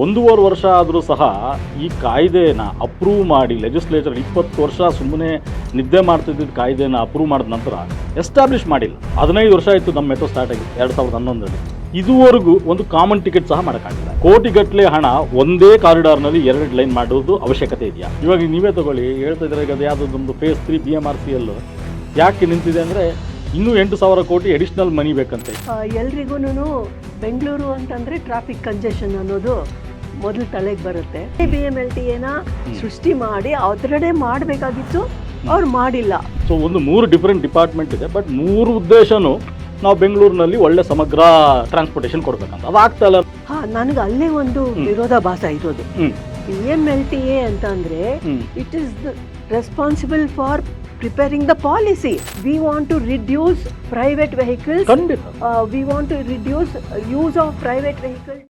ಒಂದೂವರೆ ವರ್ಷ ಆದರೂ ಸಹ ಈ ಕಾಯ್ದೆನ ಅಪ್ರೂವ್ ಮಾಡಿ ಲೆಜಿಸ್ಲೇಚರ್ ಇಪ್ಪತ್ತು ವರ್ಷ ಸುಮ್ಮನೆ ನಿದ್ದೆ ಮಾಡ್ತಿದ್ದ ಕಾಯ್ದೆನ ಅಪ್ರೂವ್ ಮಾಡಿದ ನಂತರ ಎಸ್ಟಾಬ್ಲಿಷ್ ಮಾಡಿಲ್ಲ. ಹದಿನೈದು ವರ್ಷ ಆಯಿತು ನಮ್ಮ ಮೆಟ್ರೋ ಸ್ಟಾರ್ಟ್ ಆಗಿ, ಎರಡು ಸಾವಿರದ ಹನ್ನೊಂದರಲ್ಲಿ. ಇದುವರೆಗೂ ಒಂದು ಕಾಮನ್ ಟಿಕೆಟ್ ಸಹ ಮಾಡೋಕ್ಕಾಗಿಲ್ಲ. ಕೋಟಿಗಟ್ಟಲೆ ಹಣ ಒಂದೇ ಕಾರಿಡಾರ್ನಲ್ಲಿ ಎರಡು ಲೈನ್ ಮಾಡೋದು ಅವಶ್ಯಕತೆ ಇದೆಯಾ? ಇವಾಗ ನೀವೇ ತಗೊಳ್ಳಿ, ಹೇಳ್ತಾ ಇದ್ರೆ ಅದು ಯಾವುದೊಂದು phase three B M R C L ಯಾಕೆ ನಿಂತಿದೆ ಅಂದರೆ ಇನ್ನೂ ಎಂಟು ಸಾವಿರ ಕೋಟಿ ಅಡಿಷ್ನಲ್ ಮನಿ ಬೇಕಂತೆ. ಎಲ್ರಿಗೂ ಬೆಂಗಳೂರು ಅಂತಂದ್ರೆ ಟ್ರಾಫಿಕ್ ಕಂಜೆಷನ್ ಅನ್ನೋದು ಮೊದಲು ತಲೆಗೆ ಬರುತ್ತೆ. ಬಿ ಎಂ ಎಲ್ ಟಿ ಏನ ಸೃಷ್ಟಿ ಮಾಡಿ ಅದರಡೆ ಮಾಡಬೇಕಾಗಿತ್ತು ಅವ್ರು ಮಾಡಿಲ್ಲ. ಸೊ ಒಂದು ಮೂರು ಡಿಫ್ರೆಂಟ್ ಡಿಪಾರ್ಟ್ಮೆಂಟ್ ಇದೆ ಬಟ್ ಮೂರು ಉದ್ದೇಶನೂ ನಾವು ಬೆಂಗಳೂರಿನಲ್ಲಿ ಒಳ್ಳೆ ಸಮಗ್ರ ಟ್ರಾನ್ಸ್ಪೋರ್ಟೇಷನ್ ಕೊಡ್ಬೇಕಂತ. ಅದು ಆಗ್ತಾ ಇಲ್ಲ. ಹಾ ನನಗೆ ಅಲ್ಲೇ ಒಂದು ವಿರೋಧಾಭಾಸ ಇರೋದು. B M L T A ಅಂತಂದ್ರೆ it is responsible for preparing the policy. We want to reduce private vehicles. ಖಂಡಿತ we want to reduce use of private vehicles.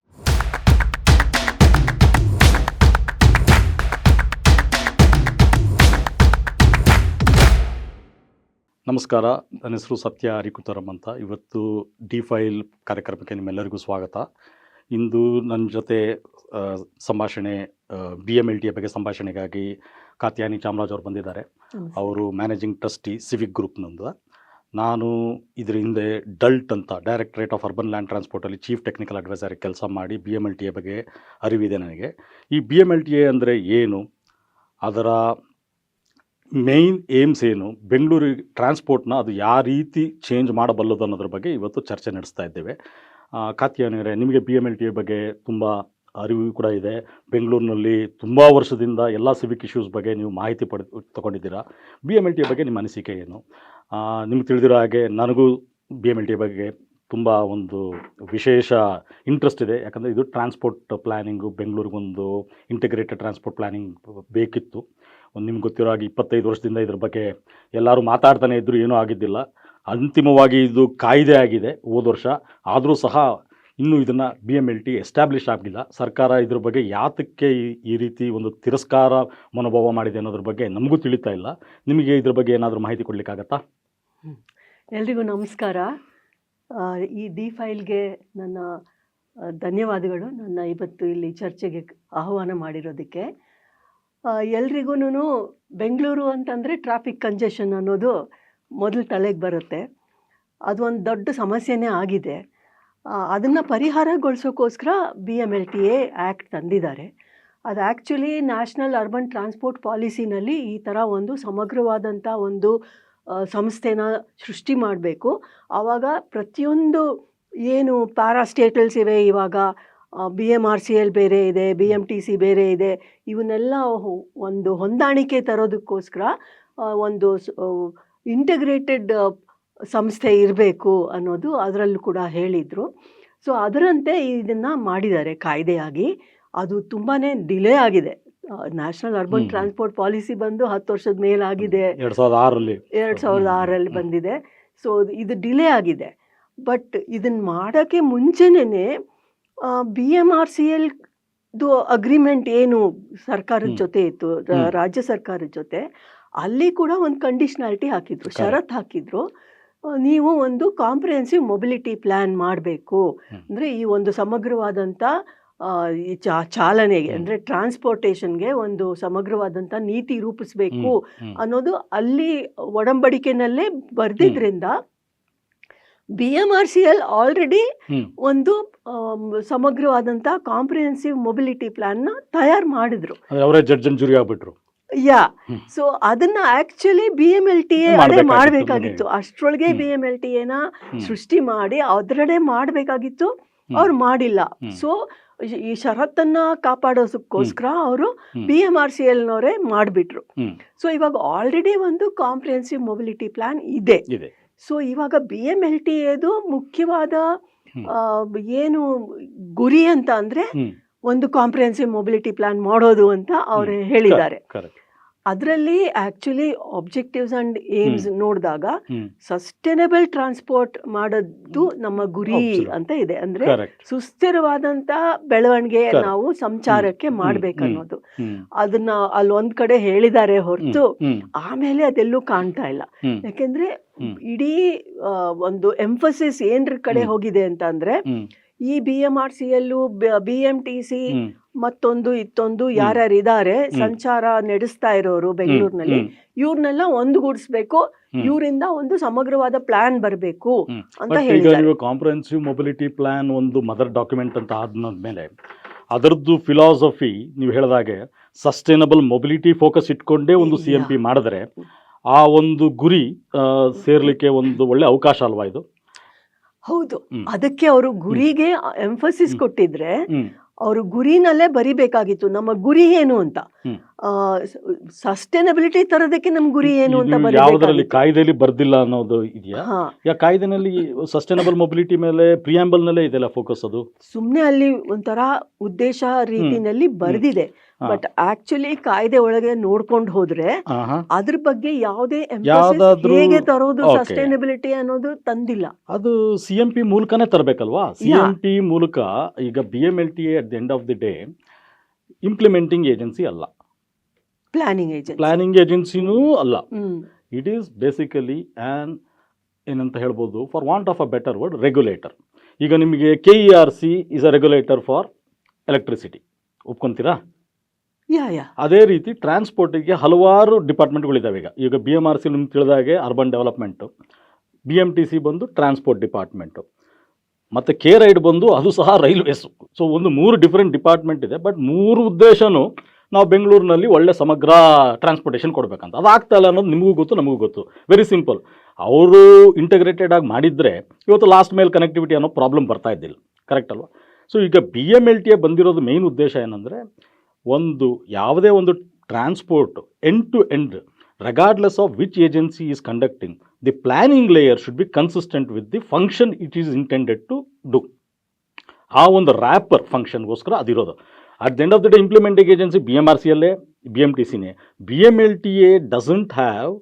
ನಮಸ್ಕಾರ ನನ್ನ ಹೆಸರು ಸತ್ಯ ಹರಿಕುತರಂ ಅಂತ ಇವತ್ತು ಡಿ ಫೈಲ್ ಕಾರ್ಯಕ್ರಮಕ್ಕೆ ನಿಮ್ಮೆಲ್ಲರಿಗೂ ಸ್ವಾಗತ ಇಂದು ನನ್ನ ಜೊತೆ ಆ, ಸಂಭಾಷಣೆ ಬಿ ಎಂ ಎಲ್ ಟಿಯ ಬಗ್ಗೆ ಸಂಭಾಷಣೆಗಾಗಿ ಕಾತ್ಯಾನಿ ಚಾಮರಾಜ್ ಅವರು ಬಂದಿದ್ದಾರೆ ಅವರು ಮ್ಯಾನೇಜಿಂಗ್ ಟ್ರಸ್ಟಿ ಸಿವಿಕ್ ಗ್ರೂಪ್ನಿಂದ ನಾನು ಇದರ ಹಿಂದೆ ಡಲ್ಟ್ ಅಂತ ಡೈರೆಕ್ಟ್ರೇಟ್ ಆಫ್ ಅರ್ಬನ್ ಲ್ಯಾಂಡ್ ಟ್ರಾನ್ಸ್ಪೋರ್ಟಲ್ಲಿ ಚೀಫ್ ಟೆಕ್ನಿಕಲ್ ಅಡ್ವೈಸರ್ ಕೆಲಸ ಮಾಡಿ B M L T A ಬಗ್ಗೆ ಅರಿವಿದೆ ನನಗೆ. ಈ B M L T A ಅಂದರೆ ಏನು? ಅದರ ಮೇಯ್ನ್ ಏಮ್ಸ್ ಏನು? ಬೆಂಗಳೂರಿಗೆ ಟ್ರಾನ್ಸ್ಪೋರ್ಟ್ನ ಅದು ಯಾವ ರೀತಿ ಚೇಂಜ್ ಮಾಡಬಲ್ಲದು ಅನ್ನೋದ್ರ ಬಗ್ಗೆ ಇವತ್ತು ಚರ್ಚೆ ನಡೆಸ್ತಾ ಇದ್ದೇವೆ. ಕಾತ್ಯಾನಿಯವರೇ ನಿಮಗೆ B M L T A ಬಗ್ಗೆ ತುಂಬ ಅರಿವು ಕೂಡ ಇದೆ. ಬೆಂಗಳೂರಿನಲ್ಲಿ ತುಂಬ ವರ್ಷದಿಂದ ಎಲ್ಲ ಸಿವಿಕ್ ಇಶ್ಯೂಸ್ ಬಗ್ಗೆ ನೀವು ಮಾಹಿತಿ ಪಡೆ, ತೊಗೊಂಡಿದ್ದೀರಾ? ಬಿ ಎಂ ಎಲ್ ಟಿ ಬಗ್ಗೆ ನಿಮ್ಮ ಅನಿಸಿಕೆ ಏನು? ನಿಮ್ಗೆ ತಿಳಿದಿರೋ ಹಾಗೆ ನನಗೂ ಬಿ ಎಂ ಎಲ್ ಟಿ ಬಗ್ಗೆ ತುಂಬ ಒಂದು ವಿಶೇಷ ಇಂಟ್ರೆಸ್ಟ್ ಇದೆ. ಯಾಕಂದರೆ ಇದು ಟ್ರಾನ್ಸ್ಪೋರ್ಟ್ ಪ್ಲ್ಯಾನಿಂಗು ಬೆಂಗಳೂರಿಗೊಂದು ಇಂಟಿಗ್ರೇಟೆಡ್ ಟ್ರಾನ್ಸ್ಪೋರ್ಟ್ ಪ್ಲ್ಯಾನಿಂಗ್ ಬೇಕಿತ್ತು. ಒಂದು ನಿಮ್ಗೆ ಗೊತ್ತಿರೋ ಹಾಗೆ ಇಪ್ಪತ್ತೈದು ವರ್ಷದಿಂದ ಇದ್ರ ಬಗ್ಗೆ ಎಲ್ಲರೂ ಮಾತಾಡ್ತಾನೆ ಇದ್ದರೂ ಏನೂ ಆಗಿದ್ದಿಲ್ಲ. ಅಂತಿಮವಾಗಿ ಇದು ಕಾಯ್ದೆ ಆಗಿದೆ ಹೋದ ವರ್ಷ. ಆದರೂ ಸಹ ಇನ್ನೂ ಇದನ್ನು B M L T establish ಆಗಲಿಲ್ಲ. ಸರ್ಕಾರ ಇದ್ರ ಬಗ್ಗೆ ಯಾತಕ್ಕೆ ಈ- ರೀತಿ ಒಂದು ತಿರಸ್ಕಾರ ಮನೋಭಾವ ಮಾಡಿದೆ ಅನ್ನೋದ್ರ ಬಗ್ಗೆ ನಮಗೂ ತಿಳಿತಾ ಇಲ್ಲ. ನಿಮಗೆ ಇದ್ರ ಬಗ್ಗೆ ಏನಾದರೂ ಮಾಹಿತಿ ಕೊಡಲಿಕ್ಕಾಗತ್ತಾ? ಎಲ್ರಿಗೂ ನಮಸ್ಕಾರ. ಈ ಡಿ ಫೈಲ್ಗೆ ನನ್ನ ಧನ್ಯವಾದಗಳು. ನನ್ನ ಇವತ್ತು ಇಲ್ಲಿ ಚರ್ಚೆಗೆ ಆಹ್ವಾನ ಮಾಡಿರೋದಕ್ಕೆ. ಎಲ್ರಿಗೂ ಬೆಂಗಳೂರು ಅಂತಂದರೆ ಟ್ರಾಫಿಕ್ ಕಂಜೆಷನ್ ಅನ್ನೋದು ಮೊದಲು ತಲೆಗೆ ಬರುತ್ತೆ. ಅದು ಒಂದು ದೊಡ್ಡ ಸಮಸ್ಯೆನೇ ಆಗಿದೆ. ಅದನ್ನು ಪರಿಹಾರಗೊಳಿಸೋಕ್ಕೋಸ್ಕರ B M L T A act ತಂದಿದ್ದಾರೆ. ಅದು ಆ್ಯಕ್ಚುಲಿ ನ್ಯಾಷನಲ್ ಅರ್ಬನ್ ಟ್ರಾನ್ಸ್ಪೋರ್ಟ್ ಪಾಲಿಸಿನಲ್ಲಿ ಈ ಥರ ಒಂದು ಸಮಗ್ರವಾದಂಥ ಒಂದು ಸಂಸ್ಥೆನ ಸೃಷ್ಟಿ ಮಾಡಬೇಕು. ಆವಾಗ ಪ್ರತಿಯೊಂದು ಏನು ಪ್ಯಾರಾ ಸ್ಟೇಟಲ್ಸ್ ಇವೆ, ಇವಾಗ B M R C L ಬೇರೆ ಇದೆ ಬಿ ಎಂ ಟಿ ಸಿ ಬೇರೆ ಇದೆ, ಇವನ್ನೆಲ್ಲ ಒಂದು ಹೊಂದಾಣಿಕೆ ತರೋದಕ್ಕೋಸ್ಕರ ಒಂದು ಇಂಟಗ್ರೇಟೆಡ್ ಸಂಸ್ಥೆ ಇರಬೇಕು ಅನ್ನೋದು ಅದರಲ್ಲೂ ಕೂಡ ಹೇಳಿದರು. ಸೊ ಅದರಂತೆ ಇದನ್ನು ಮಾಡಿದ್ದಾರೆ ಕಾಯ್ದೆಯಾಗಿ. ಅದು ತುಂಬಾ ಡಿಲೇ ಆಗಿದೆ. ನ್ಯಾಷನಲ್ ಅರ್ಬನ್ ಟ್ರಾನ್ಸ್ಪೋರ್ಟ್ ಪಾಲಿಸಿ ಬಂದು ಹತ್ತು ವರ್ಷದ ಮೇಲಾಗಿದೆ. ಎರಡು ಸಾವಿರದ ಆರಲ್ಲಿ ಎರಡು ಸಾವಿರದ ಆರಲ್ಲಿ ಬಂದಿದೆ. ಸೊ ಇದು ಡಿಲೇ ಆಗಿದೆ. ಬಟ್ ಇದನ್ನ ಮಾಡೋಕ್ಕೆ ಮುಂಚೆನೇ B M R C L ದು ಅಗ್ರಿಮೆಂಟ್ ಏನು ಸರ್ಕಾರದ ಜೊತೆ ಇತ್ತು ರಾಜ್ಯ ಸರ್ಕಾರದ ಜೊತೆ ಅಲ್ಲಿ ಕೂಡ ಒಂದು ಕಂಡೀಷನಾಲಿಟಿ ಹಾಕಿದ್ರು. ಷರತ್ ಹಾಕಿದ್ರು. ನೀವು ಒಂದು ಕಾಂಪ್ರಿಹೆನ್ಸಿವ್ ಮೊಬಿಲಿಟಿ ಪ್ಲ್ಯಾನ್ ಮಾಡಬೇಕು. ಅಂದರೆ ಈ ಒಂದು ಸಮಗ್ರವಾದಂಥ ಚಾಲನೆಗೆ. ಅಂದರೆ ಟ್ರಾನ್ಸ್ಪೋರ್ಟೇಷನ್ಗೆ ಒಂದು ಸಮಗ್ರವಾದಂಥ ನೀತಿ ರೂಪಿಸಬೇಕು. ಅನ್ನೋದು ಅಲ್ಲಿ ಒಡಂಬಡಿಕೆನಲ್ಲೇ ಬರೆದಿದ್ರಿಂದ B M R C L already. ಒಂದು ಸಮಗ್ರವಾದಂಥ ಕಾಂಪ್ರಿಹೆನ್ಸಿವ್ ಮೊಬಿಲಿಟಿ ಪ್ಲಾನ್ನ ತಯಾರು ಮಾಡಿದ್ರು ಅವರೇ ಜಡ್ಜ್ ಜುರಿ ಆಗ್ಬಿಟ್ರು ಯಾ. ಸೊ ಅದನ್ನ actually B M L T A ಅದೇ ಮಾಡ್ಬೇಕಾಗಿತ್ತು ಅಷ್ಟರೊಳಗೆ. ಬಿ ಎಂ ಎಲ್ ಟಿ ಎನ ಸೃಷ್ಟಿ ಮಾಡಿ ಅದರಡೆ ಮಾಡಬೇಕಾಗಿತ್ತು. ಅವ್ರು ಮಾಡಿಲ್ಲ. ಸೊ ಈ ಷರತ್ತನ್ನ ಕಾಪಾಡೋದಕ್ಕೋಸ್ಕರ ಅವರು. ಬಿ ಎಂ ಆರ್ ಸಿ ಎಲ್ನವರೇ ಮಾಡಿಬಿಟ್ರು. ಸೊ ಇವಾಗ ಆಲ್ರೆಡಿ ಒಂದು ಕಾಂಪ್ರಿಹೆನ್ಸಿವ್ ಮೊಬಿಲಿಟಿ ಪ್ಲಾನ್ ಇದೆ. ಸೊ ಇವಾಗ ಬಿ ಎಂ ಎಲ್ ಟಿ ಎದು ಮುಖ್ಯವಾದ ಏನು ಗುರಿ ಅಂತ ಅಂದ್ರೆ ಒಂದು ಕಾಂಪ್ರಿಹೆನ್ಸಿವ್ ಮೊಬಿಲಿಟಿ ಪ್ಲಾನ್ ಮಾಡೋದು ಅಂತ ಅವ್ರು ಹೇಳಿದ್ದಾರೆ. ಅದರಲ್ಲಿ ಆಕ್ಚುಲಿ ಆಬ್ಜೆಕ್ಟಿವ್ಸ್ ಅಂಡ್ ಏಮ್ಸ್ ನೋಡಿದಾಗ ಸಸ್ಟೈನಬಲ್ ಟ್ರಾನ್ಸ್ಪೋರ್ಟ್ ಮಾಡೋದು ನಮ್ಮ ಗುರಿ ಅಂತ ಇದೆ. ಅಂದ್ರೆ ಸುಸ್ಥಿರವಾದಂತ ಬೆಳವಣಿಗೆ ನಾವು ಸಂಚಾರಕ್ಕೆ. ಮಾಡ್ಬೇಕನ್ನೋದು. ಅದನ್ನ ಅಲ್ಲಿ ಒಂದ್ ಕಡೆ ಹೇಳಿದ್ದಾರೆ ಹೊರತು ಆಮೇಲೆ ಅದೆಲ್ಲೂ ಕಾಣ್ತಾ ಇಲ್ಲ. ಯಾಕೆಂದ್ರೆ ಇಡೀ ಒಂದು ಎಂಫಸಿಸ್ ಏನ್ರ ಕಡೆ ಹೋಗಿದೆ ಅಂತ ಅಂದ್ರೆ ಈ ಬಿ ಎಂ ಆರ್ ಸಿ ಎಲ್ಲು ಬಿ ಎಂ ಟಿ ಸಿ ಮತ್ತೊಂದು ಇತ್ತೊಂದು ಯಾರ್ಯಾರು ಇದ್ದಾರೆ ಸಂಚಾರ ನಡೆಸ್ತಾ ಇರೋರು ಬೆಂಗಳೂರಿನಲ್ಲಿ ಇವ್ರನ್ನೆಲ್ಲ ಒಂದುಗೂಡಿಸ್ಬೇಕು. ಇವರಿಂದ ಒಂದು ಸಮಗ್ರವಾದ ಪ್ಲಾನ್ ಬರಬೇಕು ಅಂತ ಹೇಳಿದ್ದಾರೆ. ಕಾಂಪ್ರಹೆನ್ಸಿವ್ ಮೊಬಿಲಿಟಿ ಪ್ಲಾನ್ ಒಂದು ಮದರ್ ಡಾಕ್ಯುಮೆಂಟ್ ಅಂತ ಆದ್ಮೇಲೆ ಅದರದ್ದು ಫಿಲಾಸಫಿ ನೀವು ಹೇಳಿದಾಗೆ ಸಸ್ಟೈನಬಲ್ ಮೊಬಿಲಿಟಿ ಫೋಕಸ್ ಇಟ್ಕೊಂಡೇ ಒಂದು ಸಿ ಎಂ ಪಿ ಮಾಡಿದ್ರೆ ಆ ಒಂದು ಗುರಿ ಸೇರ್ಲಿಕ್ಕೆ ಒಂದು ಒಳ್ಳೆ ಅವಕಾಶ ಅಲ್ವಾ ಇದು? ಹೌದು. ಅದಕ್ಕೆ ಅವರು ಗುರಿಗೆ ಎಂಫಸಿಸ್ ಕೊಟ್ಟಿದ್ರೆ ಅವರು ಗುರಿನಲ್ಲೇ ಬರಿಬೇಕಾಗಿತ್ತು ನಮ್ಮ ಗುರಿ ಏನು ಅಂತ. ಸಸ್ಟೈನಬಿಲಿಟಿ ತರೋದಕ್ಕೆ ನಮ್ ಗುರಿ ಏನು ಅಂತ ಯಾವುದರಲ್ಲಿ ಕಾಯ್ದೆಯಲ್ಲಿ ಬರ್ದಿಲ್ಲ ಅನ್ನೋದು ಇದೆಯಾ? ಯಾ ಕಾಯ್ದೆನಲ್ಲಿ ಸಸ್ಟೈನಬಲ್ ಮೊಬಿಲಿಟಿ ಮೇಲೆ ಪ್ರಿಯಾಂಬಲ್ ನಲ್ಲೇ ಇದೆಲ್ಲ ಫೋಕಸ್ ಅದು? ಸುಮ್ಮನೆ ಅಲ್ಲಿ ಒಂಥರ ಉದ್ದೇಶ ರೀತಿನಲ್ಲಿ ಬರ್ದಿದೆ. ಬಟ್ ಆಕ್ಚುಲಿ ಕಾಯ್ದೆ ಒಳಗೆ ನೋಡ್ಕೊಂಡು ಹೋದ್ರೆ ಅದ್ರ ಬಗ್ಗೆ ಯಾವುದೇ ಹೇಗೆ ತರೋದು. ಸಸ್ಟೈನಬಿಲಿಟಿ ಅನ್ನೋದು ತಂದಿಲ್ಲ. ಅದು ಸಿ ಎಂ ಪಿ ಮೂಲಕನೇ ತರಬೇಕಲ್ವಾ? ಸಿ ಎಂ ಪಿ ಮೂಲಕ ಈಗ B M L T at the end of the day implementing agency ಅಲ್ಲ. Planning agency. ಪ್ಲಾನಿಂಗ್ ಏಜೆನ್ಸಿನೂ ಅಲ್ಲ. ಇಟ್ ಈಸ್ ಬೇಸಿಕಲಿ ಆ್ಯನ್ ಏನಂತ ಹೇಳ್ಬೋದು for want of a better word regulator ಈಗ ನಿಮಗೆ K E R C is a regulator for electricity ಒಪ್ಕೊಂತೀರಾ? Yeah yeah. ಅದೇ ರೀತಿ ಟ್ರಾನ್ಸ್ಪೋರ್ಟಿಗೆ ಹಲವಾರು ಡಿಪಾರ್ಟ್ಮೆಂಟ್ಗಳಿದ್ದಾವೆ ಈಗ. ಈಗ ಬಿ ಎಂ ಆರ್ ಸಿ ನಿಮ್ಗೆ ತಿಳಿದಾಗೆ urban development B M T C ಬಂದು ಟ್ರಾನ್ಸ್ಪೋರ್ಟ್ ಡಿಪಾರ್ಟ್ಮೆಂಟು ಮತ್ತು ಕೆ ರೈಡ್ ಬಂದು ಅದು ಸಹ ರೈಲ್ವೇಸು ಸೊ ಒಂದು ಮೂರು ಡಿಫ್ರೆಂಟ್ ಡಿಪಾರ್ಟ್ಮೆಂಟ್ ಇದೆ. ಬಟ್ ಮೂರು ಉದ್ದೇಶನೂ ನಾವು ಬೆಂಗಳೂರಿನಲ್ಲಿ ಒಳ್ಳೆ ಸಮಗ್ರ ಟ್ರಾನ್ಸ್ಪೋರ್ಟೇಷನ್ ಕೊಡಬೇಕಂತ. ಅದು ಆಗ್ತಾ ಅನ್ನೋದು ನಿಮಗೂ ಗೊತ್ತು, ನಮಗೂ ಗೊತ್ತು. ವೆರಿ ಸಿಂಪಲ್ ಅವರು ಇಂಟಗ್ರೇಟೆಡ್ ಆಗಿ ಮಾಡಿದರೆ ಇವತ್ತು ಲಾಸ್ಟ್ ಮೇಲ್ ಕನೆಕ್ಟಿವಿಟಿ ಅನ್ನೋ ಪ್ರಾಬ್ಲಮ್ ಬರ್ತಾ ಇದ್ದಿಲ್ಲ. ಕರೆಕ್ಟ್ ಅಲ್ವಾ? ಸೊ ಈಗ B M L T A ಬಂದಿರೋದು ಮೇನ್ ಉದ್ದೇಶ ಏನಂದರೆ, ಒಂದು ಯಾವುದೇ ಒಂದು transport end to end regardless of which agency is conducting the planning layer should be consistent with the function it is intended to do ಆ ಒಂದು wrapper ಫಂಕ್ಷನ್ಗೋಸ್ಕರ ಅದಿರೋದು. At the end of the day implementing agency B M R C ಅಲ್ಲೇ B M T ಸಿನೇ B M L T A doesn't have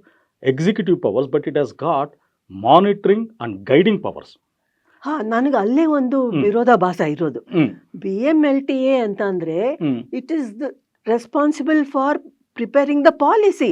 executive powers but it has got monitoring and guiding powers ಹಾ ನನಗೆ ಅಲ್ಲೇ ಒಂದು. ವಿರೋಧಾಭಾಸ ಇರೋದು. B M L T A ಅಂತ ಅಂದ್ರೆ it is the responsible for preparing the policy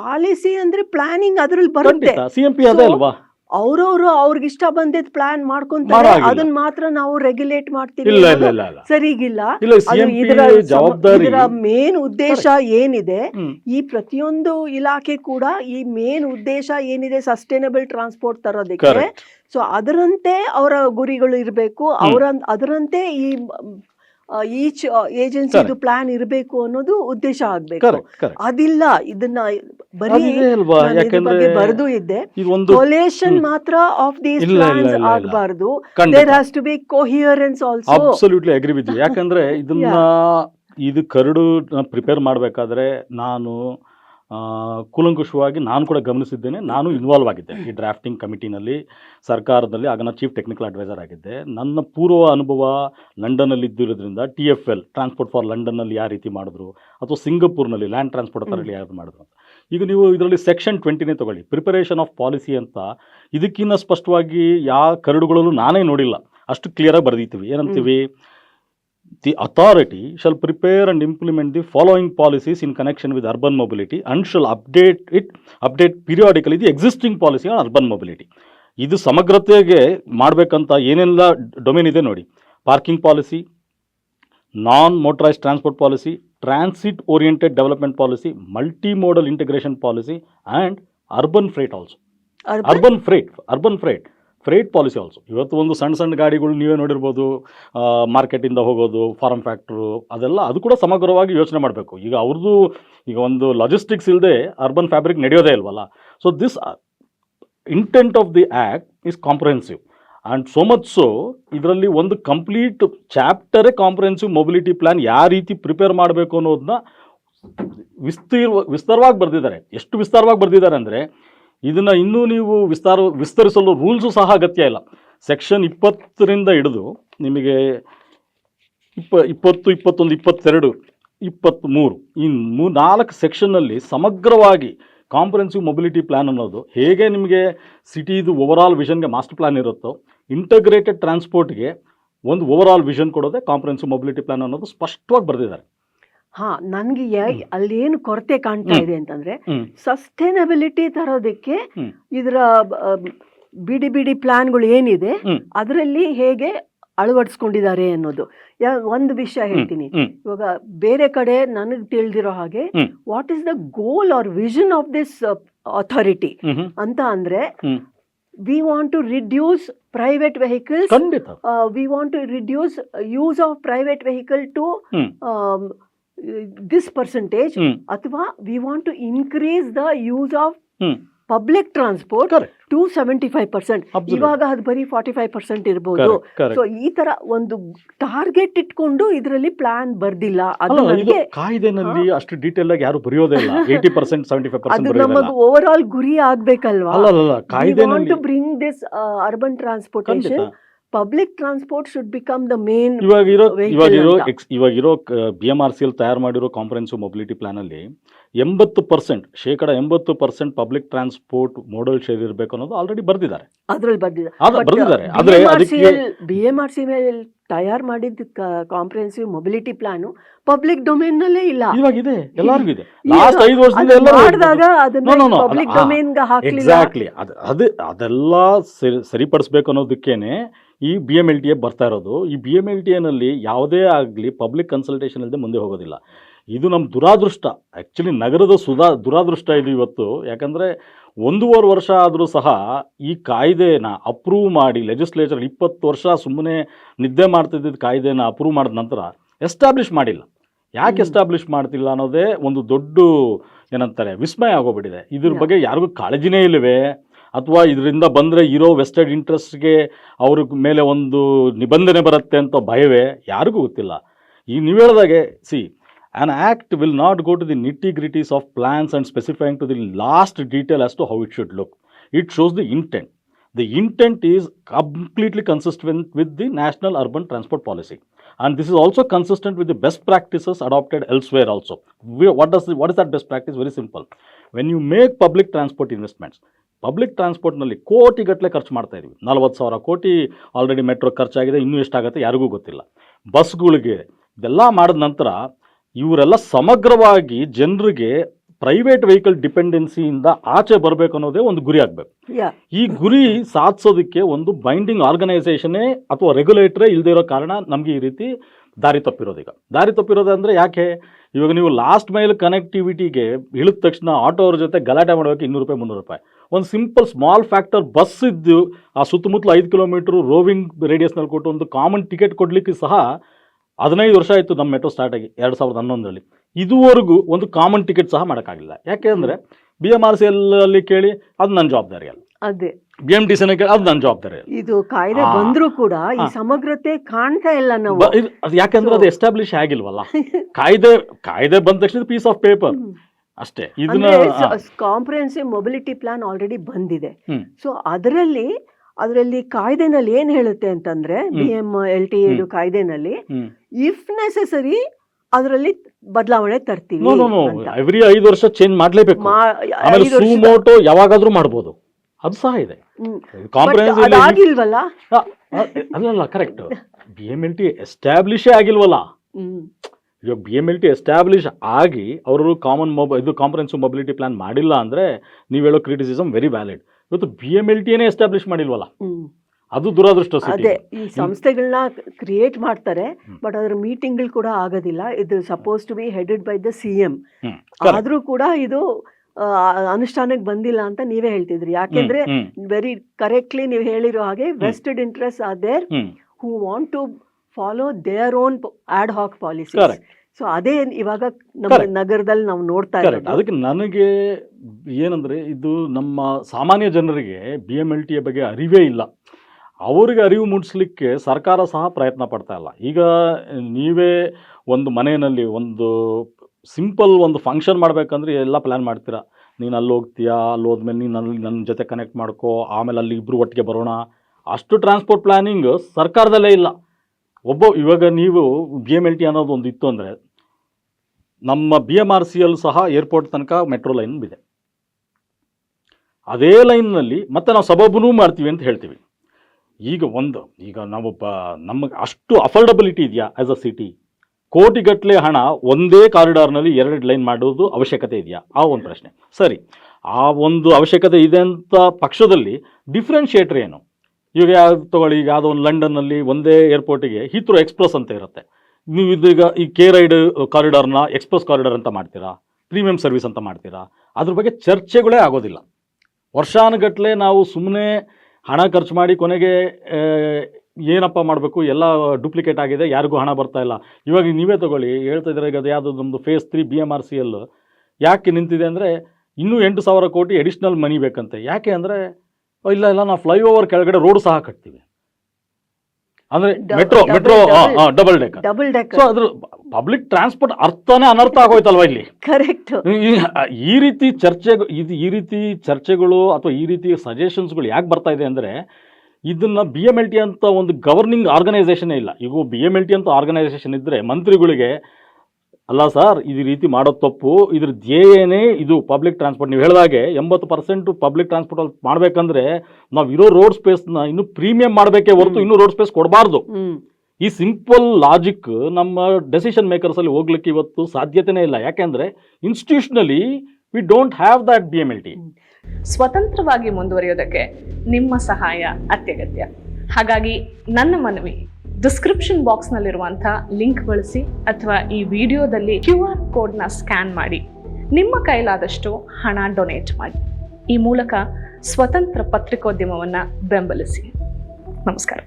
policy ಅಂದ್ರೆ planning ಅದ್ರಲ್ಲಿ ಬರುತ್ತೆ. ಸಿ ಅದೇ ಅಲ್ವಾ? ಅವ್ರವ್ರು ಅವ್ರಿಗೆ ಇಷ್ಟ ಬಂದಿದ್ ಪ್ಲಾನ್ ಮಾಡ್ಕೊಂತಾರೆ ಮಾಡಾಗಿಲ್ಲ. ಅದನ್ನ ಮಾತ್ರ ನಾವು ರೆಗ್ಯುಲೇಟ್ ಮಾಡ್ತೀವಿ ಇಲ್ಲ ಇಲ್ಲ ಇಲ್ಲ ಇಲ್ಲ ಸರಿಗಿಲ್ಲ ಇಲ್ಲ ಅದು ಎಂ ಇದರ ಸಮ- ಜವಾಬ್ದಾರಿ ಇದರ ಮೇನ್ ಉದ್ದೇಶ ಏನಿದೆ ಹ್ಮ್. ಈ ಪ್ರತಿಯೊಂದು ಇಲಾಖೆ ಕೂಡ ಈ ಮೇನ್ ಉದ್ದೇಶ ಏನಿದೆ ಸಸ್ಟೈನಬಲ್ ಟ್ರಾನ್ಸ್ಪೋರ್ಟ್ ತರೋದಕ್ಕೆ. ಸೊ ಅದರಂತೆ ಅವರ ಗುರಿಗಳು ಇರಬೇಕು ಅವರ ಅದರಂತೆ ಈ ಈಚ್ ಏಜೆನ್ಸಿದು ಪ್ಲಾನ್ ಇರಬೇಕು ಅನ್ನೋದು ಉದ್ದೇಶ ಆಗ್ಬೇಕು. ಅದಿಲ್ಲ ಇದನ್ನ ಬರೀ ಬರೆದು ಇದ್ದೆ. ಕೊಲೇಷನ್ ಮಾತ್ರ ಆಫ್ ದೀಸ್ ಪ್ಲಾನ್ಸ್ ಆಗಬಾರದು. There has to be coherence also absolutely agree with ಯಾಕಂದ್ರೆ ಇದನ್ನ ಇದು ಕರಡು ಪ್ರಿಪೇರ್ ಮಾಡಬೇಕಾದ್ರೆ ನಾನು ಕೂಲಂಕುಷವಾಗಿ ನಾನು ಕೂಡ ಗಮನಿಸಿದ್ದೇನೆ. ನಾನು ಇನ್ವಾಲ್ವ್ ಆಗಿದ್ದೆ ಈ ಡ್ರಾಫ್ಟಿಂಗ್ ಕಮಿಟಿನಲ್ಲಿ ಸರ್ಕಾರದಲ್ಲಿ. ಆಗ ನಾನು ಚೀಫ್ ಟೆಕ್ನಿಕಲ್ ಅಡ್ವೈಸರ್ ಆಗಿದ್ದೆ. ನನ್ನ ಪೂರ್ವ ಅನುಭವ ಲಂಡನ್ನಲ್ಲಿ ಇದ್ದಿರೋದ್ರಿಂದ T F L transport for ಲಂಡನ್ನಲ್ಲಿ ಯಾವ ರೀತಿ ಮಾಡಿದ್ರು ಅಥವಾ ಸಿಂಗಪೂರ್ನಲ್ಲಿ ಲ್ಯಾಂಡ್ ಟ್ರಾನ್ಸ್ಪೋರ್ಟ್ ಅಥಾರಿಟಿ ಯಾವ್ದು ಮಾಡಿದ್ರು ಅಂತ. ಈಗ ನೀವು ಇದರಲ್ಲಿ ಸೆಕ್ಷನ್ ಟ್ವೆಂಟಿನೇ ತಗೊಳ್ಳಿ. ಪ್ರಿಪರೇಷನ್ ಆಫ್ ಪಾಲಿಸಿ ಅಂತ ಇದಕ್ಕಿಂತ ಸ್ಪಷ್ಟವಾಗಿ ಯಾವ ಕರಡುಗಳಲ್ಲೂ ನಾನೇ ನೋಡಿಲ್ಲ. ಅಷ್ಟು ಕ್ಲಿಯರಾಗಿ ಬರೆದಿರ್ತೀವಿ ಏನಂತೀವಿ? The authority shall prepare and implement the following policies in connection with urban mobility and shall update it update periodically the existing policy on urban mobility ಇದು ಸಮಗ್ರತೆಗೆ ಮಾಡಬೇಕಂತ ಏನೆಲ್ಲ ಡೊಮೇನ್ ಇದೆ ನೋಡಿ. Parking policy non motorise transport policy transit oriented development policy multi modal integration policy and urban freight also urban freight urban freight freight policy also ಇವತ್ತು ಒಂದು ಸಣ್ಣ ಸಣ್ಣ ಗಾಡಿಗಳು ನೀವೇ ನೋಡಿರ್ಬೋದು ಮಾರ್ಕೆಟಿಂದ ಹೋಗೋದು ಫಾರಮ್ ಫ್ಯಾಕ್ಟ್ರು ಅದೆಲ್ಲ ಅದು ಕೂಡ ಸಮಗ್ರವಾಗಿ ಯೋಚನೆ ಮಾಡಬೇಕು. ಈಗ ಅವ್ರದ್ದು ಈಗ ಒಂದು ಲಾಜಿಸ್ಟಿಕ್ಸ್ ಇಲ್ಲದೆ ಅರ್ಬನ್ ಫ್ಯಾಬ್ರಿಕ್ ನಡೆಯೋದೇ ಇಲ್ವಲ್ಲ? So this intent of the act is comprehensive and so much so ಇದರಲ್ಲಿ ಒಂದು ಕಂಪ್ಲೀಟ್ ಚಾಪ್ಟರೇ ಕಾಂಪ್ರಹೆನ್ಸಿವ್ ಮೊಬಿಲಿಟಿ ಪ್ಲ್ಯಾನ್ ಯಾವ ರೀತಿ ಪ್ರಿಪೇರ್ ಮಾಡಬೇಕು ಅನ್ನೋದನ್ನ ವಿಸ್ತೀರ್ ವಿಸ್ತಾರವಾಗಿ ಬರೆದಿದ್ದಾರೆ. ಎಷ್ಟು ವಿಸ್ತಾರವಾಗಿ ಬರೆದಿದ್ದಾರೆ ಅಂದರೆ ಇದನ್ನು ಇನ್ನೂ ನೀವು ವಿಸ್ತಾರ, ವಿಸ್ತರಿಸಲು ರೂಲ್ಸು ಸಹ ಅಗತ್ಯ ಇಲ್ಲ. ಸೆಕ್ಷನ್ ಇಪ್ಪತ್ತರಿಂದ ಹಿಡಿದು ನಿಮಗೆ ಇಪ್ಪ, ಇಪ್ಪತ್ತು, ಇಪ್ಪತ್ತೊಂದು, ಇಪ್ಪತ್ತೆರಡು, ಇಪ್ಪತ್ತ್ಮೂರು, ಈ ಮೂ, ನಾಲ್ಕು ಸೆಕ್ಷನ್ನಲ್ಲಿ ಸಮಗ್ರವಾಗಿ ಕಾಂಪ್ರೆನ್ಸಿವ್ ಮೊಬಿಲಿಟಿ ಪ್ಲ್ಯಾನ್ ಅನ್ನೋದು ಹೇಗೆ ನಿಮಗೆ ಸಿಟಿದು ಓವರಾಲ್ ವಿಷನ್ಗೆ ಮಾಸ್ಟರ್ ಪ್ಲ್ಯಾನ್ ಇರುತ್ತೋ, ಇಂಟಗ್ರೇಟೆಡ್ ಟ್ರಾನ್ಸ್ಪೋರ್ಟ್ಗೆ ಒಂದು ಓವರಾಲ್ ವಿಷನ್ ಕೊಡೋದೇ ಕಾಂಪ್ರೆನ್ಸಿವ್ ಮೊಬಿಲಿಟಿ ಪ್ಲ್ಯಾನ್ ಅನ್ನೋದು ಸ್ಪಷ್ಟವಾಗಿ ಬರೆದಿದ್ದಾರೆ. ಹಾ ನನ್ಗೆ ಅಲ್ಲೇನು ಅಲ್ಲಿ ಏನು ಕೊರತೆ ಕಾಣ್ತಾ ಇದೆ ಅಂತಂದ್ರೆ. ಸಸ್ಟೈನಬಿಲಿಟಿ ತರೋದಕ್ಕೆ ಇದರ ಬಿಡಿ ಬಿಡಿ ಪ್ಲಾನ್ಗಳು ಏನಿದೆ. ಅದರಲ್ಲಿ ಹೇಗೆ ಅಳವಡಿಸ್ಕೊಂಡಿದ್ದಾರೆ ಅನ್ನೋದು ಒಂದು ವಿಷಯ ಹೇಳ್ತೀನಿ. ಇವಾಗ ಬೇರೆ ಕಡೆ ನನಗೆ ತಿಳಿದಿರೋ ಹಾಗೆ what is the goal or vision of this authority. ಅಂತ ಅಂದ್ರೆ. We want to reduce private vehicles we want to reduce use of private vehicle to this percentage ಅಥವಾ we want to increase the use of public transport to seventy five percent ಇವಾಗ ಅದು ಬರೀ forty five percent ಇರಬಹುದು so ಈ ತರ ಒಂದು target ಇಟ್ಕೊಂಡು ಇದರಲ್ಲಿ ಪ್ಲಾನ್ ಬರ್ದಿಲ್ಲ. ಅದು ಕಾಯ್ದೆನಲ್ಲಿ ಅಷ್ಟು ಡೀಟೇಲ್ ಆಗಿ ಯಾರು ಏಯ್ಟಿ ಪರ್ಸೆಂಟ್ ಸೆವೆಂಟಿ ಫೈವ್ ಅದು ನಮಗೆ ಓವರ್ ಆಲ್ ಗುರಿ ಆಗ್ಬೇಕಲ್ವಾ? To bring this urban transportation public transport should become the main ಇವಾಗ ಇರೋ ಇವಾಗ ಇರೋ ಇವಾಗ ಇರೋ B M R C L ತಯಾರು ಮಾಡಿರೋ ಕಾಂಪ್ರಹೆನ್ಸಿವ್ ಮೊಬಿಲಿಟಿ ಪ್ಲಾನ್ ಅಲ್ಲಿ ಎಂಬತ್ತು ಪರ್ಸೆಂಟ್ ಶೇಕಡ ಎಂಬತ್ತು percent public transport modal share ಇರಬೇಕು ಅನ್ನೋದು ಆಲ್ರೆಡಿ ಬರ್ದಿದ್ದಾರೆ. ಅದ್ರಲ್ಲಿ ಬರ್ದಿದ್ದಾರೆ. ಆದ್ರೆ ಬಿ ಎಂ ಆರ್ ಸಿ ಮೇಲೆ ತಯಾರು ಮಾಡಿದ comprehensive mobility plan public domain ನಲ್ಲೇ ಇಲ್ಲ. ಇವಾಗ ಇದೆ. ಎಲ್ಲರಿಗೂ ಇದೆ. ಲಾಸ್ಟ್ ಐದು ವರ್ಷದಿಂದ ಎಲ್ಲರೂ ಮಾಡಿದಾಗ ಅದನ್ನ ಪಬ್ಲಿಕ್ ಡೊಮೇನ್ಗೆ ಹಾಕ್ಲಿಲ್ಲ. ಎಕ್ಸಾಕ್ಟ್ಲಿ ಅದು ಅದು ಅದೆಲ್ಲ ಸರಿಪಡಿಸಬೇಕು ಅನ್ನೋದಕ್ಕೇನೆ ಈ B M L T A ಬರ್ತಾ ಇರೋದು ಈ ಬಿ ಎಂ ಎಲ್ ಟಿ ಎನಲ್ಲಿ ಯಾವುದೇ ಆಗಲಿ ಪಬ್ಲಿಕ್ ಕನ್ಸಲ್ಟೇಷನ್ ಇಲ್ಲದೆ ಮುಂದೆ ಹೋಗೋದಿಲ್ಲ. ಇದು ನಮ್ಮ ದುರಾದೃಷ್ಟ. ಆ್ಯಕ್ಚುಲಿ ನಗರದ ಸುಧಾ ದುರಾದೃಷ್ಟ ಇದು ಇವತ್ತು. ಯಾಕಂದರೆ ಒಂದೂವರೆ ವರ್ಷ ಆದರೂ ಸಹ ಈ ಕಾಯ್ದೆನ ಅಪ್ರೂವ್ ಮಾಡಿ ಲೆಜಿಸ್ಲೇಚರ್ ಇಪ್ಪತ್ತು ವರ್ಷ ಸುಮ್ಮನೆ ನಿದ್ದೆ ಮಾಡ್ತಿದ್ದಿದ್ದ ಕಾಯ್ದೆನ ಅಪ್ರೂವ್ ಮಾಡಿದ ನಂತರ ಎಸ್ಟಾಬ್ಲಿಷ್ ಮಾಡಿಲ್ಲ. ಯಾಕೆ. ಎಸ್ಟಾಬ್ಲಿಷ್ ಮಾಡ್ತಿಲ್ಲ ಅನ್ನೋದೇ ಒಂದು ದೊಡ್ಡ ಏನಂತಾರೆ ವಿಸ್ಮಯ ಆಗೋಗ್ಬಿಟ್ಟಿದೆ. ಇದ್ರ. ಬಗ್ಗೆ ಯಾರಿಗೂ ಕಾಳಜಿನೇ ಇಲ್ಲವೇ? ಅಥವಾ ಇದರಿಂದ ಬಂದರೆ ಇರೋ ವೆಸ್ಟೆಡ್ ಇಂಟ್ರೆಸ್ಟ್ಗೆ ಅವ್ರ ಮೇಲೆ ಒಂದು ನಿಬಂಧನೆ ಬರುತ್ತೆ ಅಂತ ಭಯವೇ, ಯಾರಿಗೂ ಗೊತ್ತಿಲ್ಲ. ಈ ನೀವು ಹೇಳಿದಾಗೆ see an act will not go to the nitty gritties of plans and specifying to the last detail as to how it should look it shows the intent the intent is completely consistent with the national urban transport policy and this is also consistent with the best practices adopted elsewhere also. We- what does what is that best practice? Very simple. When you make public transport investments public ಟ್ರಾನ್ಸ್ಪೋರ್ಟ್ನಲ್ಲಿ ಕೋಟಿಗಟ್ಟಲೆ ಖರ್ಚು ಮಾಡ್ತಾ ಇದೀವಿ. ನಲ್ವತ್ತು ಸಾವಿರ ಕೋಟಿ already metro ಖರ್ಚಾಗಿದೆ ಇನ್ನೂ ಎಷ್ಟಾಗುತ್ತೆ ಯಾರಿಗೂ ಗೊತ್ತಿಲ್ಲ. ಬಸ್ಗಳಿಗೆ ಇದೆಲ್ಲ ಮಾಡಿದ ನಂತರ ಇವರೆಲ್ಲ ಸಮಗ್ರವಾಗಿ ಜನರಿಗೆ ಪ್ರೈವೇಟ್ ವೆಹಿಕಲ್ ಡಿಪೆಂಡೆನ್ಸಿಯಿಂದ ಆಚೆ ಬರಬೇಕು ಅನ್ನೋದೇ ಒಂದು ಗುರಿ ಆಗಬೇಕು. ಈ ಗುರಿ ಸಾಧಿಸೋದಕ್ಕೆ ಒಂದು ಬೈಂಡಿಂಗ್ ಆರ್ಗನೈಸೇಷನೇ ಅಥವಾ ರೆಗ್ಯುಲೇಟ್ರೇ ಇಲ್ಲದೆ ಇರೋ ಕಾರಣ ನಮಗೆ ಈ ರೀತಿ ದಾರಿ ತಪ್ಪಿರೋದೀಗ ದಾರಿ ತಪ್ಪಿರೋದಂದರೆ ಯಾಕೆ? ಇವಾಗ ನೀವು ಲಾಸ್ಟ್ ಮೈಲ್ ಕನೆಕ್ಟಿವಿಟಿಗೆ ಇಳಿದ ತಕ್ಷಣ ಆಟೋ ಅವ್ರ ಜೊತೆ ಗಲಾಟೆ ಮಾಡೋಕ್ಕೆ ಇನ್ನೂರು ರೂಪಾಯಿ, ಮುನ್ನೂರು ರೂಪಾಯಿ. ಒಂದು ಸಿಂಪಲ್ ಸ್ಮಾಲ್ ಫ್ಯಾಕ್ಟರ್ ಬಸ್ ಇದ್ದು ಆ ಸುತ್ತಮುತ್ತಲು ಐದು ಕಿಲೋಮೀಟ್ರು ರೋವಿಂಗ್ ರೇಡಿಯಸ್ನಲ್ಲಿ ಕೊಟ್ಟು ಒಂದು ಕಾಮನ್ ಟಿಕೆಟ್ ಕೊಡಲಿಕ್ಕೆ ಸಹ ಹದಿನೈದು ವರ್ಷ ಆಯಿತು ನಮ್ಮ ಮೆಟ್ರೋ ಸ್ಟಾರ್ಟ್ ಆಗಿ, ಎರಡು ಸಾವಿರದ ಹನ್ನೊಂದರಲ್ಲಿ. ಇದುವರೆಗೂ ಒಂದು ಕಾಮನ್ ಟಿಕೆಟ್ ಸಹ ಮಾಡೋಕ್ಕಾಗಿಲ್ಲ ಯಾಕೆ ಅಂದರೆ ಬಿ ಎಂ ಆರ್ ಸಿ ಅಲ್ಲಿ ಕೇಳಿ ಅದು ನನ್ನ ಜವಾಬ್ದಾರಿ ಅಲ್ಲ ಅದೇ. ಬಿ ಎಂ ಟಿ ಕೇಳಿ ಅದು ನನ್ನ ಜವಾಬ್ದಾರಿ ಇದು ಕಾಯ್ದೆ. ಬಂದ್ರೂ ಕೂಡ ಈ ಸಮಗ್ರತೆ ಕಾಣ್ತಾ ಇಲ್ಲ ನಾವು. ಅದು ಯಾಕಂದ್ರೆ ಅದು ಎಸ್ಟಾಬ್ಲಿಷ್ ಆಗಿಲ್ವಲ್ಲ. ಕಾಯ್ದೆ ಕಾಯ್ದೆ ಬಂದ ತಕ್ಷಣ ಪೀಸ್ ಆಫ್ ಪೇಪರ್ ಅಷ್ಟೇ. ಇದನ್ನ ಕಾಂಪ್ರಿಹೆನ್ಸಿವ್ ಮೊಬಿಲಿಟಿ ಪ್ಲಾನ್ ಆಲ್ರೆಡಿ ಬಂದಿದೆ. ಸೊ ಅದರಲ್ಲಿ ಅದರಲ್ಲಿ ಕಾಯ್ದೆನಲ್ಲಿ ಏನ್ ಹೇಳುತ್ತೆ ಅಂತಂದ್ರೆ. ಬಿ ಎಂ ಎಲ್ ಟಿ ಇದು ಕಾಯ್ದೆನಲ್ಲಿ ಇಫ್ ನೆಸೆಸರಿ ಅದರಲ್ಲಿ ಬದಲಾವಣೆ ತರ್ತೀವಿ. ಎವ್ರಿ ಐದು ವರ್ಷ ಚೇಂಜ್ ಮಾಡ್ಲೇಬೇಕು. ಆಮೇಲೆ ಸುಮೋಟೋ ಯಾವಾಗಾದ್ರೂ ಮಾಡ್ಬೋದು. ಅದು ಸಹ ಇದೆ. ಅದಲ್ಲ ಅಲ್ಲಲ್ಲ correct B M L T ಎಸ್ಟಾಬ್ಲಿಷೇ ಆಗಿಲ್ವಲ್ಲ. ಇವಾಗ B M L T establish ಆಗಿ ಅವರು ಕಾಮನ್ ಮೊಬ ಇದು ಕಾಂಪ್ರಹೆನ್ಸಿವ್ ಮೊಬಿಲಿಟಿ ಪ್ಲಾನ್ ಮಾಡಿಲ್ಲ ಅಂದರೆ ನೀವು ಹೇಳೋ ಕ್ರಿಟಿಸಿಸಮ್ ವೆರಿ ವ್ಯಾಲಿಡ್ ಇವತ್ತು ಬಿ ಎಂ ಎಲ್ ಟಿನೇ ಎಸ್ಟಾಬ್ಲಿಷ್ ಮಾಡಿಲ್ವಲ್ಲ? ಅದು ದುರಾದೃಷ್ಟ ಅದೇ ಈ ಸಂಸ್ಥೆಗಳನ್ನ ಕ್ರಿಯೇಟ್ ಮಾಡ್ತಾರೆ ಬಟ್ ಅದ್ರ ಮೀಟಿಂಗ್ಗಳು ಕೂಡ ಆಗೋದಿಲ್ಲ. ಇದು suppose to be headed by the C M. ಆದ್ರೂ ಕೂಡ ಇದು ಅನುಷ್ಠಾನಕ್ಕೆ ಬಂದಿಲ್ಲ ಅಂತ ನೀವೇ ಹೇಳ್ತಿದ್ರಿ. ಯಾಕೆಂದ್ರೆ ವೆರಿ ಕರೆಕ್ಟ್ಲಿ ನೀವು ಹೇಳಿರೋ ಹಾಗೆ vested interest are there who want to follow their own ad hoc policy. So ಅದೇ ಇವಾಗ ನಮ್ಮ ನಗರದಲ್ಲಿ ನಾವು ನೋಡ್ತಾ ಇರೋದು. ಅದಕ್ಕೆ ನನಗೆ ಏನಂದ್ರೆ ಇದು ನಮ್ಮ ಸಾಮಾನ್ಯ ಜನರಿಗೆ ಬಿ ಎಂ ಎಲ್ ಟಿಯ ಬಗ್ಗೆ ಅರಿವೇ ಇಲ್ಲ. ಅವರಿಗೆ ಅರಿವು ಮೂಡಿಸ್ಲಿಕ್ಕೆ ಸರ್ಕಾರ ಸಹ ಪ್ರಯತ್ನ ಪಡ್ತಾ ಇಲ್ಲ. ಈಗ ನೀವೇ ಒಂದು ಮನೆಯಲ್ಲಿ ಒಂದು ಸಿಂಪಲ್ ಒಂದು ಫಂಕ್ಷನ್ ಮಾಡಬೇಕಂದ್ರೆ ಎಲ್ಲ ಪ್ಲ್ಯಾನ್ ಮಾಡ್ತೀರಾ? ನೀನು ಅಲ್ಲಿ ಹೋಗ್ತೀಯಾ? ಅಲ್ಲಿ ಹೋದ್ಮೇಲೆ ನೀನು ಅಲ್ಲಿ ನನ್ನ ಜೊತೆ ಕನೆಕ್ಟ್ ಮಾಡ್ಕೋ, ಆಮೇಲೆ ಅಲ್ಲಿ ಇಬ್ಬರು ಒಟ್ಟಿಗೆ ಬರೋಣ. ಅಷ್ಟು ಟ್ರಾನ್ಸ್ಪೋರ್ಟ್ ಪ್ಲ್ಯಾನಿಂಗ್ ಸರ್ಕಾರದಲ್ಲೇ ಇಲ್ಲ. ಒಬ್ಬ, ಇವಾಗ ನೀವು ಬಿ ಎಂ ಎಲ್ ಟಿ ಅನ್ನೋದು ಒಂದು ಇತ್ತು ಅಂದರೆ ನಮ್ಮ ಬಿ ಎಂ ಆರ್ ಸಿ ಸಹ ಏರ್ಪೋರ್ಟ್ ತನಕ ಮೆಟ್ರೋ ಲೈನ್ ಇದೆ. ಅದೇ ಲೈನ್ನಲ್ಲಿ ಮತ್ತೆ ನಾವು ಸಬಬನೂ ಮಾಡ್ತೀವಿ ಅಂತ ಹೇಳ್ತೀವಿ. ಈಗ ಒಂದು, ಈಗ ನಾವು ಬ ನಮಗೆ ಅಷ್ಟು ಅಫೋರ್ಡಬಿಲಿಟಿ ಇದೆಯಾ ಆ್ಯಸ್ ಅ ಸಿಟಿ ಕೋಟಿಗಟ್ಟಲೆ ಹಣ ಒಂದೇ ಕಾರಿಡಾರ್ನಲ್ಲಿ ಎರಡು ಲೈನ್ ಮಾಡೋದು ಅವಶ್ಯಕತೆ ಇದೆಯಾ? ಆ ಒಂದು ಪ್ರಶ್ನೆ. ಸರಿ, ಆ ಒಂದು ಅವಶ್ಯಕತೆ ಇದೆ ಅಂತ ಪಕ್ಷದಲ್ಲಿ ಡಿಫ್ರೆನ್ಷಿಯೇಟರ್ ಏನು? ಇವಾಗ ಯಾವ್ದು ತಗೊಳ್ಳಿ, ಈಗ ಯಾವುದೋ ಒಂದು ಲಂಡನ್ನಲ್ಲಿ ಒಂದೇ ಏರ್ಪೋರ್ಟಿಗೆ ಹೀತ್ರೋ ಎಕ್ಸ್ಪ್ರೆಸ್ ಅಂತ ಇರುತ್ತೆ. ನೀವು ಇದೀಗ ಈ ಕೆ ರೈಡ್ ಕಾರಿಡಾರ್ನ ಎಕ್ಸ್ಪ್ರೆಸ್ ಕಾರಿಡಾರ್ ಅಂತ ಮಾಡ್ತೀರಾ? ಪ್ರೀಮಿಯಂ ಸರ್ವಿಸ್ ಅಂತ ಮಾಡ್ತೀರಾ? ಅದ್ರ ಬಗ್ಗೆ ಚರ್ಚೆಗಳೇ ಆಗೋದಿಲ್ಲ. ವರ್ಷಾನುಗಟ್ಟಲೆ ನಾವು ಸುಮ್ಮನೆ ಹಣ ಖರ್ಚು ಮಾಡಿ ಕೊನೆಗೆ ಏನಪ್ಪ ಮಾಡಬೇಕು? ಎಲ್ಲ ಡೂಪ್ಲಿಕೇಟ್ ಆಗಿದೆ ಯಾರಿಗೂ ಹಣ ಬರ್ತಾ ಇಲ್ಲ. ಇವಾಗ ನೀವೇ ತಗೊಳ್ಳಿ ಹೇಳ್ತಾ ಇದ್ದಾರೆ ಈಗ ಅದು ಯಾವುದು ನಮ್ಮದು phase three B M R C L ಯಾಕೆ ನಿಂತಿದೆ ಅಂದರೆ ಇನ್ನೂ ಎಂಟು ಸಾವಿರ ಕೋಟಿ ಅಡಿಷ್ನಲ್ ಮನಿ ಬೇಕಂತೆ. ಯಾಕೆ ಅಂದರೆ ಇಲ್ಲ ಇಲ್ಲ ನಾವು ಫ್ಲೈಓವರ್ ಕೆಳಗಡೆ ರೋಡ್ ಸಹ ಕಟ್ತೀವಿ. ಅಂದರೆ metro metro double deck double deck so ಅದ್ರ ಪಬ್ಲಿಕ್ ಟ್ರಾನ್ಸ್ಪೋರ್ಟ್ ಅರ್ಥನೇ ಅನರ್ಥ ಆಗೋಯ್ತಲ್ವಾ ಇಲ್ಲಿ? ಕರೆಕ್ಟ್ ಈ- ಈ ರೀತಿ ಚರ್ಚೆ ಇದು ಈ ರೀತಿ ಚರ್ಚೆಗಳು ಅಥವಾ ಈ ರೀತಿ ಸಜೆಷನ್ಸ್ಗಳು ಯಾಕೆ ಬರ್ತಾ ಇದೆ ಅಂದರೆ ಇದನ್ನ ಬಿ ಎಂ ಎಲ್ ಟಿ ಅಂತ ಒಂದು ಗವರ್ನಿಂಗ್ ಆರ್ಗನೈಸೇಷನ್ ಇಲ್ಲ. ಈಗ ಬಿ ಎಂ ಎಲ್ ಟಿ ಅಂತ ಆರ್ಗನೈಸೇಷನ್ ಇದ್ದರೆ ಮಂತ್ರಿಗಳಿಗೆ ಅಲ್ಲ ಸರ್ ಇದು ರೀತಿ ಮಾಡೋದು ತಪ್ಪು ಇದ್ರ ಧ್ಯೇಯನೇ ಇದು ಪಬ್ಲಿಕ್ ಟ್ರಾನ್ಸ್ಪೋರ್ಟ್ ನೀವು ಹೇಳಿದಾಗೆ ಎಂಬತ್ತು ಪರ್ಸೆಂಟು ಪಬ್ಲಿಕ್ ಟ್ರಾನ್ಸ್ಪೋರ್ಟ್ ಮಾಡಬೇಕಂದ್ರೆ ನಾವು ಇರೋ ರೋಡ್ ಸ್ಪೇಸ್ನ ಇನ್ನೂ ಪ್ರೀಮಿಯಂ ಮಾಡಬೇಕೇ ಹೊರತು ಇನ್ನೂ ರೋಡ್ ಸ್ಪೇಸ್ ಕೊಡಬಾರ್ದು. ಈ ಸಿಂಪಲ್ ಲಾಜಿಕ್ ನಮ್ಮ ಡೆಸಿಷನ್ ಮೇಕರ್ಸಲ್ಲಿ ಹೋಗ್ಲಿಕ್ಕೆ ಇವತ್ತು ಸಾಧ್ಯತೆನೇ ಇಲ್ಲ. ಯಾಕೆಂದರೆ institutionally we don't have that B M L T ಸ್ವತಂತ್ರವಾಗಿ ಮುಂದುವರಿಯೋದಕ್ಕೆ ನಿಮ್ಮ ಸಹಾಯ ಅತ್ಯಗತ್ಯ. ಹಾಗಾಗಿ ನನ್ನ ಮನವಿ ಡಿಸ್ಕ್ರಿಪ್ಷನ್ ಬಾಕ್ಸ್ನಲ್ಲಿರುವಂಥ ಲಿಂಕ್ ಬಳಸಿ ಅಥವಾ ಈ ವಿಡಿಯೋದಲ್ಲಿ ಕ್ಯೂ ಆರ್ ಕೋಡ್ನ ಸ್ಕ್ಯಾನ್ ಮಾಡಿ. ನಿಮ್ಮ ಕೈಲಾದಷ್ಟು ಹಣ ಡೊನೇಟ್ ಮಾಡಿ. ಈ ಮೂಲಕ ಸ್ವತಂತ್ರ ಪತ್ರಿಕೋದ್ಯಮವನ್ನು ಬೆಂಬಲಿಸಿ. ನಮಸ್ಕಾರ.